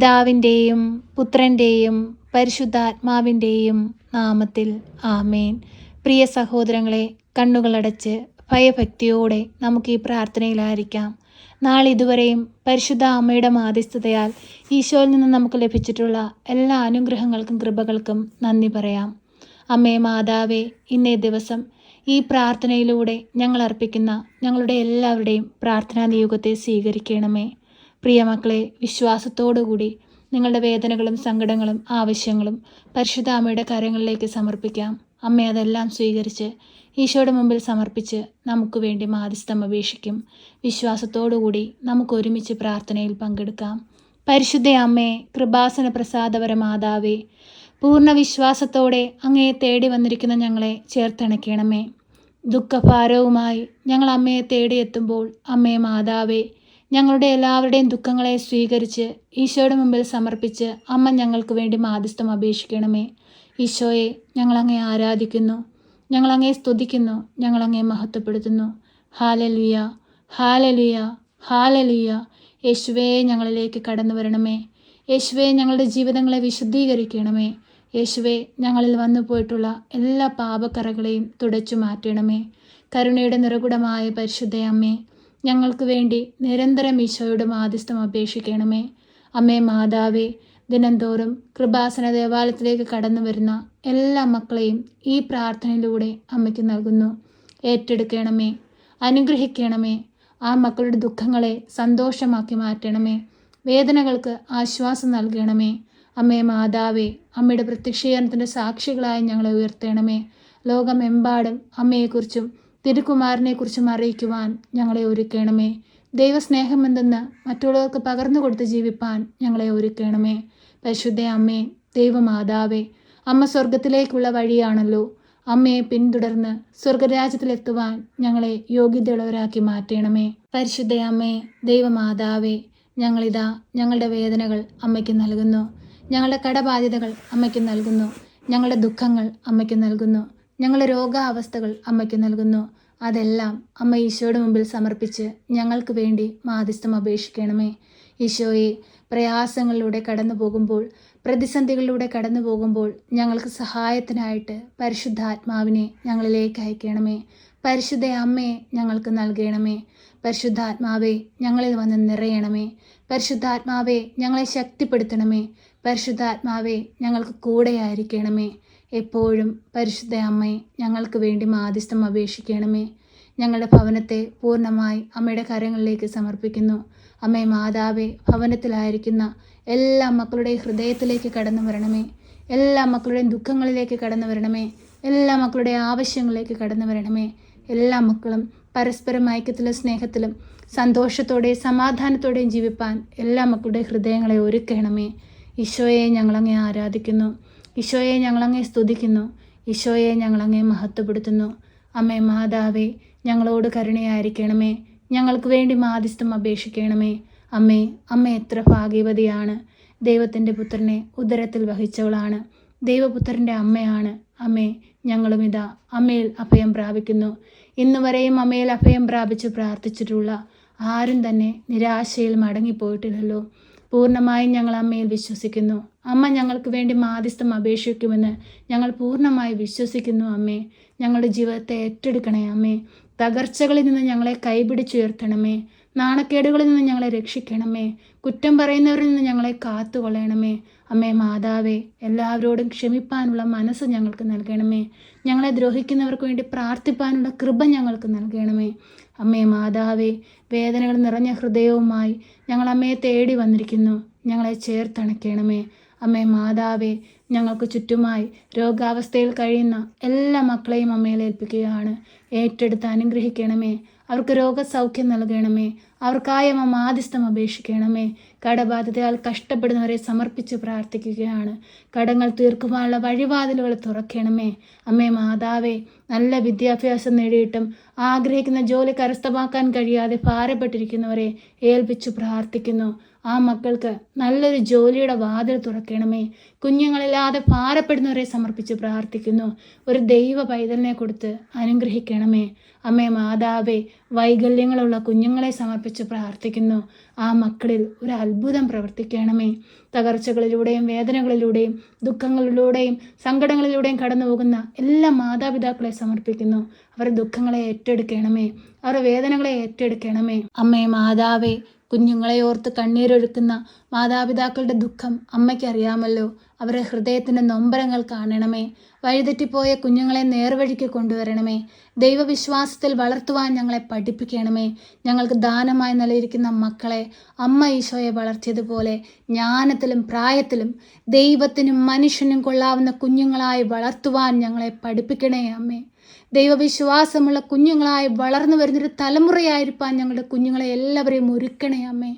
പിതാവിന്റെയും പുത്രന്റെയും പരിശുദ്ധാത്മാവിന്റെയും നാമത്തിൽ ആമേൻ. പ്രിയ സഹോദരങ്ങളെ കണ്ണുകളടച്ച് ഭയഭക്തിയോടെ നമുക്ക് ഈ പ്രാർത്ഥനയിലായിരിക്കാം. നാളിതുവരെയും പരിശുദ്ധ അമ്മയുടെ മാധ്യസ്ഥതയാൽ ഈശോയിൽ നിന്ന് നമുക്ക് ലഭിച്ചിട്ടുള്ള എല്ലാ അനുഗ്രഹങ്ങൾക്കും കൃപകൾക്കും നന്ദി പറയാം. അമ്മേ മാതാവേ ഇന്നേ ദിവസം ഈ പ്രാർത്ഥനയിലൂടെ ഞങ്ങൾ അർപ്പിക്കുന്ന ഞങ്ങളുടെ എല്ലാവരുടെയും പ്രാർത്ഥനാ നിയോഗത്തെ സ്വീകരിക്കണമേ. പ്രിയ മക്കളെ വിശ്വാസത്തോടുകൂടി നിങ്ങളുടെ വേദനകളും സങ്കടങ്ങളും ആവശ്യങ്ങളും പരിശുദ്ധ അമ്മയുടെ കരങ്ങളിലേക്ക് സമർപ്പിക്കാം. അമ്മ അതെല്ലാം സ്വീകരിച്ച് ഈശോയുടെ മുമ്പിൽ സമർപ്പിച്ച് നമുക്ക് വേണ്ടി മാധ്യസ്ഥം അപേക്ഷിക്കും. വിശ്വാസത്തോടുകൂടി നമുക്ക് ഒരുമിച്ച് പ്രാർത്ഥനയിൽ പങ്കെടുക്കാം. പരിശുദ്ധ അമ്മേ കൃപാസന പ്രസാദപര മാതാവേ പൂർണ വിശ്വാസത്തോടെ അങ്ങയെ തേടി വന്നിരിക്കുന്ന ഞങ്ങളെ ചേർത്തിണക്കണമേ ദുഃഖഭാരവുമായി ഞങ്ങൾ അമ്മയെ തേടിയെത്തുമ്പോൾ അമ്മേ മാതാവേ ഞങ്ങളുടെ എല്ലാവരുടെയും ദുഃഖങ്ങളെ സ്വീകരിച്ച് ഈശോയുടെ മുമ്പിൽ സമർപ്പിച്ച് അമ്മ ഞങ്ങൾക്ക് വേണ്ടി മാധ്യസ്ഥം അപേക്ഷിക്കണമേ. ഈശോയെ ഞങ്ങളങ്ങേ ആരാധിക്കുന്നു. ഞങ്ങളങ്ങേ സ്തുതിക്കുന്നു. ഞങ്ങളങ്ങേ മഹത്വപ്പെടുത്തുന്നു. ഹാലലുയ ഹാലലുയ ഹാലലുയ. യേശുവേ ഞങ്ങളിലേക്ക് കടന്നു വരണമേ. യേശുവേ ഞങ്ങളുടെ ജീവിതങ്ങളെ വിശുദ്ധീകരിക്കണമേ. യേശുവെ ഞങ്ങളിൽ വന്നു പോയിട്ടുള്ള എല്ലാ പാപക്കറകളെയും തുടച്ചു മാറ്റണമേ. കരുണയുടെ നിറകുടമായ പരിശുദ്ധ അമ്മേ ഞങ്ങൾക്ക് വേണ്ടി നിരന്തരം ഈശോയുടെ മാധ്യസ്ഥം അപേക്ഷിക്കണമേ. അമ്മേ മാതാവേ ദിനംതോറും കൃപാസന ദേവാലയത്തിലേക്ക് കടന്നു വരുന്ന എല്ലാ മക്കളെയും ഈ പ്രാർത്ഥനയിലൂടെ അമ്മയ്ക്ക് നൽകുന്നു. ഏറ്റെടുക്കണമേ അനുഗ്രഹിക്കണമേ ആ മക്കളുടെ ദുഃഖങ്ങളെ സന്തോഷമാക്കി മാറ്റണമേ വേദനകൾക്ക് ആശ്വാസം നൽകണമേ. അമ്മേ മാതാവേ അമ്മയുടെ പ്രത്യക്ഷീകരണത്തിന്റെ സാക്ഷികളായി ഞങ്ങളെ ഉയർത്തണമേ. ലോകമെമ്പാടും അമ്മയെക്കുറിച്ചും തിരുക്കുമാരനെക്കുറിച്ചും അറിയിക്കുവാൻ ഞങ്ങളെ ഒരുക്കണമേ. ദൈവസ്നേഹം എന്തെന്ന് മറ്റുള്ളവർക്ക് പകർന്നു കൊടുത്ത് ജീവിപ്പാൻ ഞങ്ങളെ ഒരുക്കണമേ. പരിശുദ്ധ അമ്മേ ദൈവമാതാവേ അമ്മ സ്വർഗത്തിലേക്കുള്ള വഴിയാണല്ലോ. അമ്മയെ പിന്തുടർന്ന് സ്വർഗരാജ്യത്തിലെത്തുവാൻ ഞങ്ങളെ യോഗ്യതയുള്ളവരാക്കി മാറ്റണമേ. പരിശുദ്ധ അമ്മേ ദൈവമാതാവേ ഞങ്ങളിതാ ഞങ്ങളുടെ വേദനകൾ അമ്മയ്ക്ക് നൽകുന്നു. ഞങ്ങളുടെ കടബാധ്യതകൾ അമ്മയ്ക്ക് നൽകുന്നു. ഞങ്ങളുടെ ദുഃഖങ്ങൾ അമ്മയ്ക്ക് നൽകുന്നു. ഞങ്ങളുടെ രോഗാവസ്ഥകൾ അമ്മയ്ക്ക് നൽകുന്നു. അതെല്ലാം അമ്മ ഈശോയുടെ മുമ്പിൽ സമർപ്പിച്ച് ഞങ്ങൾക്ക് വേണ്ടി മാധ്യസ്ഥം അപേക്ഷിക്കണമേ. ഈശോയെ പ്രയാസങ്ങളിലൂടെ കടന്നു പോകുമ്പോൾ പ്രതിസന്ധികളിലൂടെ കടന്നു പോകുമ്പോൾ ഞങ്ങൾക്ക് സഹായത്തിനായിട്ട് പരിശുദ്ധാത്മാവിനെ ഞങ്ങളിലേക്ക് അയക്കണമേ. പരിശുദ്ധ അമ്മയെ ഞങ്ങൾക്ക് നൽകണമേ. പരിശുദ്ധാത്മാവെ ഞങ്ങളിൽ വന്ന് നിറയണമേ. പരിശുദ്ധാത്മാവെ ഞങ്ങളെ ശക്തിപ്പെടുത്തണമേ. പരിശുദ്ധാത്മാവെ ഞങ്ങൾക്ക് കൂടെയായിരിക്കണമേ. എപ്പോഴും പരിശുദ്ധ അമ്മേ ഞങ്ങൾക്ക് വേണ്ടി മാധ്യസ്ഥം അപേക്ഷിക്കണമേ. ഞങ്ങളുടെ ഭവനത്തെ പൂർണമായി അമ്മയുടെ കരങ്ങളിലേക്ക് സമർപ്പിക്കുന്നു. അമ്മേ മാതാവെ ഭവനത്തിലായിരിക്കുന്ന എല്ലാ മക്കളുടെയും ഹൃദയത്തിലേക്ക് കടന്നു വരണമേ. എല്ലാ മക്കളുടെയും ദുഃഖങ്ങളിലേക്ക് കടന്നു വരണമേ. എല്ലാ മക്കളുടെയും ആവശ്യങ്ങളിലേക്ക് കടന്നു വരണമേ. എല്ലാ മക്കളും പരസ്പരം ഐക്യത്തിലും സ്നേഹത്തിലും സന്തോഷത്തോടെയും സമാധാനത്തോടെയും ജീവിപ്പാൻ എല്ലാ മക്കളുടെ ഹൃദയങ്ങളെ ഒരുക്കണമേ. ഈശോയെ ഞങ്ങളങ്ങെ ആരാധിക്കുന്നു. ഈശോയെ ഞങ്ങളങ്ങെ സ്തുതിക്കുന്നു. ഈശോയെ ഞങ്ങളങ്ങെ മഹത്വപ്പെടുത്തുന്നു. അമ്മേ മാതാവേ ഞങ്ങളോട് കരുണയായിരിക്കണമേ. ഞങ്ങൾക്ക് വേണ്ടി മാധ്യസ്ഥം അപേക്ഷിക്കണമേ. അമ്മേ അമ്മ എത്ര ഭാഗ്യവതിയാണ്. ദൈവത്തിന്റെ പുത്രനെ ഉദരത്തിൽ വഹിച്ചവളാണ്. ദൈവപുത്രന്റെ അമ്മയാണ്. അമ്മേ ഞങ്ങളും ഇതാ അമ്മയിൽ അഭയം പ്രാപിക്കുന്നു. ഇന്ന് വരെയും അമ്മയിൽ അഭയം പ്രാപിച്ച് പ്രാർത്ഥിച്ചിട്ടുള്ള ആരും തന്നെ നിരാശയിൽ മടങ്ങിപ്പോയിട്ടില്ലല്ലോ. പൂർണമായും ഞങ്ങൾ അമ്മയിൽ വിശ്വസിക്കുന്നു. അമ്മ ഞങ്ങൾക്ക് വേണ്ടി മാധ്യസ്ഥം അപേക്ഷിക്കുമെന്ന് ഞങ്ങൾ പൂർണമായി വിശ്വസിക്കുന്നു അമ്മേ. ഞങ്ങളുടെ ജീവിതത്തെ ഏറ്റെടുക്കണേ അമ്മേ. തകർച്ചകളിൽ നിന്ന് ഞങ്ങളെ കൈപിടിച്ചുയർത്തണമേ. നാണക്കേടുകളിൽ നിന്ന് ഞങ്ങളെ രക്ഷിക്കണമേ. കുറ്റം പറയുന്നവരിൽ നിന്ന് ഞങ്ങളെ കാത്തുകൊള്ളണമേ. അമ്മേ മാതാവേ എല്ലാവരോടും ക്ഷമിപ്പാനുള്ള മനസ്സ് ഞങ്ങൾക്ക് നൽകണമേ. ഞങ്ങളെ ദ്രോഹിക്കുന്നവർക്ക് വേണ്ടി പ്രാർത്ഥിപ്പാനുള്ള കൃപ ഞങ്ങൾക്ക് നൽകണമേ. അമ്മേ മാതാവേ വേദനകൾ നിറഞ്ഞ ഹൃദയവുമായി ഞങ്ങൾ അമ്മയെ തേടി വന്നിരിക്കുന്നു. ഞങ്ങളെ ചേർത്തണയ്ക്കണമേ അമ്മേ മാതാവേ ഞങ്ങൾക്ക് ചുറ്റുമായി രോഗാവസ്ഥയിൽ കഴിയുന്ന എല്ലാ മക്കളെയും അമ്മയിൽ ഏൽപ്പിക്കുകയാണ്. ഏറ്റെടുത്ത് അനുഗ്രഹിക്കണമേ. അവർക്ക് രോഗസൗഖ്യം നൽകണമേ. അവർക്കായ അമ്മ മാധ്യസ്ഥം അപേക്ഷിക്കണമേ. കടബാധിതയാൽ കഷ്ടപ്പെടുന്നവരെ സമർപ്പിച്ച് പ്രാർത്ഥിക്കുകയാണ്. കടങ്ങൾ തീർക്കുവാനുള്ള വഴിവാതിലുകൾ തുറക്കണമേ. അമ്മേ മാതാവേ നല്ല വിദ്യാഭ്യാസം നേടിയിട്ടും ആഗ്രഹിക്കുന്ന ജോലി കരസ്ഥമാക്കാൻ കഴിയാതെ ഭാരപ്പെട്ടിരിക്കുന്നവരെ ഏൽപ്പിച്ചു പ്രാർത്ഥിക്കുന്നു. ആ മക്കൾക്ക് നല്ലൊരു ജോലിയുടെ വാതിൽ തുറക്കണമേ. കുഞ്ഞുങ്ങളില്ലാതെ ഭാരപ്പെടുന്നവരെ സമർപ്പിച്ച് പ്രാർത്ഥിക്കുന്നു. ഒരു ദൈവ പൈതലിനെ കൊടുത്ത് അനുഗ്രഹിക്കണമേ. അമ്മേ മാതാവേ വൈകല്യങ്ങളുള്ള കുഞ്ഞുങ്ങളെ സമർപ്പിച്ച് പ്രാർത്ഥിക്കുന്നു. ആ മക്കളിൽ ഒരു അത്ഭുതം പ്രവർത്തിക്കണമേ. തകർച്ചകളിലൂടെയും വേദനകളിലൂടെയും ദുഃഖങ്ങളിലൂടെയും സങ്കടങ്ങളിലൂടെയും കടന്നു പോകുന്ന എല്ലാ മാതാപിതാക്കളെ സമർപ്പിക്കുന്നു. അവരുടെ ദുഃഖങ്ങളെ ഏറ്റെടുക്കണമേ. അവരുടെ വേദനകളെ ഏറ്റെടുക്കണമേ. അമ്മേ മാതാവേ കുഞ്ഞുങ്ങളെ ഓർത്ത് കണ്ണീരൊഴുക്കുന്ന മാതാപിതാക്കളുടെ ദുഃഖം അമ്മയ്ക്കറിയാമല്ലോ. അവരുടെ ഹൃദയത്തിന്റെ നൊമ്പരങ്ങൾ കാണണമേ. വഴിതെറ്റിപ്പോയ കുഞ്ഞുങ്ങളെ നേർവഴിക്ക് കൊണ്ടുവരണമേ. ദൈവവിശ്വാസത്തിൽ വളർത്തുവാൻ ഞങ്ങളെ പഠിപ്പിക്കണമേ. ഞങ്ങൾക്ക് ദാനമായി നൽകിയിരിക്കുന്ന മക്കളെ അമ്മ ഈശോയെ വളർത്തിയതുപോലെ ജ്ഞാനത്തിലും പ്രായത്തിലും ദൈവത്തിനും മനുഷ്യനും കൊള്ളാവുന്ന കുഞ്ഞുങ്ങളായി വളർത്തുവാൻ ഞങ്ങളെ പഠിപ്പിക്കണേ അമ്മേ. ദൈവവിശ്വാസമുള്ള കുഞ്ഞുങ്ങളായി വളർന്നു വരുന്നൊരു തലമുറയായിരിക്കാൻ ഞങ്ങളുടെ കുഞ്ഞുങ്ങളെ എല്ലാവരെയും ഒരുക്കണേ അമ്മേ.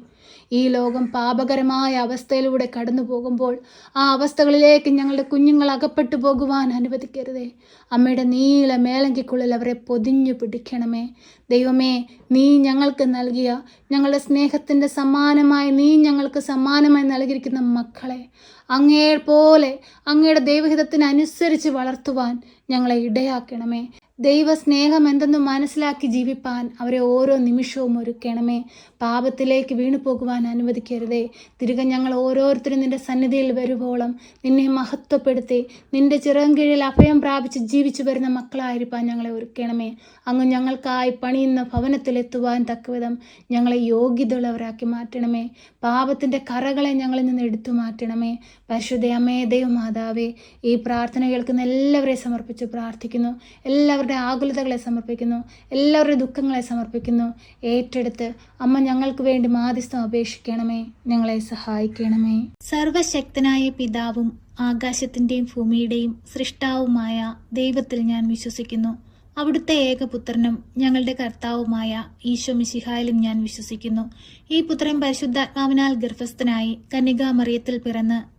ഈ ലോകം പാപകരമായ അവസ്ഥയിലൂടെ കടന്നു പോകുമ്പോൾ ആ അവസ്ഥകളിലേക്ക് ഞങ്ങളുടെ കുഞ്ഞുങ്ങൾ അകപ്പെട്ടു പോകുവാൻ അനുവദിക്കരുതേ. അമ്മയുടെ നീല മേലങ്കിക്കുള്ളിൽ അവരെ പൊതിഞ്ഞു പിടിക്കണമേ. ദൈവമേ നീ ഞങ്ങൾക്ക് നൽകിയ ഞങ്ങളുടെ സ്നേഹത്തിന്റെ സമ്മാനമായി നീ ഞങ്ങൾക്ക് സമാനമായി നൽകിയിരിക്കുന്ന മക്കളെ അങ്ങേ പോലെ അങ്ങയുടെ ദൈവഹിതത്തിനനുസരിച്ച് വളർത്തുവാൻ ഞങ്ങളെ ഇടയാക്കണമേ. ദൈവസ്നേഹം എന്തെന്ന് മനസ്സിലാക്കി ജീവിപ്പാൻ അവരെ ഓരോ നിമിഷവും ഒരുക്കണമേ. പാപത്തിലേക്ക് വീണു പോകുവാൻ അനുവദിക്കരുതേ. തിരികെ ഞങ്ങൾ ഓരോരുത്തരും നിന്റെ സന്നിധിയിൽ വരുവോളം നിന്നെ മഹത്വപ്പെടുത്തി. നിന്റെ ചിറം കീഴിൽ അഭയം പ്രാപിച്ച് ജീവിച്ചു വരുന്ന മക്കളായിരിക്കാൻ ഞങ്ങളെ ഒരുക്കണമേ. അങ്ങ് ഞങ്ങൾക്കായി പണിയുന്ന ഭവനത്തിലെത്തുവാൻ തക്കവിധം ഞങ്ങളെ യോഗ്യതയുള്ളവരാക്കി മാറ്റണമേ. പാപത്തിന്റെ കറകളെ ഞങ്ങളിൽ നിന്ന് എടുത്തു മാറ്റണമേ. പരിശുദ്ധ അമേ ദൈവമാതാവേ ഈ പ്രാർത്ഥന കേൾക്കുന്ന എല്ലാവരെയും സമർപ്പിച്ച് പ്രാർത്ഥിക്കുന്നു. എല്ലാവരുടെ ആകുലതകളെ സമർപ്പിക്കുന്നു എല്ലാവരുടെ ദുഃഖങ്ങളെ സമർപ്പിക്കുന്നു. ഏറ്റെടുത്ത് അമ്മ ഞങ്ങൾക്ക് വേണ്ടി മാധ്യസ്ഥം അപേക്ഷിക്കണമേ ഞങ്ങളെ സഹായിക്കണമേ. സർവശക്തനായ പിതാവും ആകാശത്തിന്റെയും ഭൂമിയുടെയും സൃഷ്ടാവുമായ ദൈവത്തിൽ ഞാൻ വിശ്വസിക്കുന്നു. അവിടുത്തെ ഏകപുത്രനും ഞങ്ങളുടെ കർത്താവുമായ ഈശോ മിശിഹായിലും ഞാൻ വിശ്വസിക്കുന്നു. ഈ പുത്രൻ പരിശുദ്ധാത്മാവിനാൽ ഗർഭസ്ഥനായി കന്യകാമറിയത്തിൽ പിറന്ന്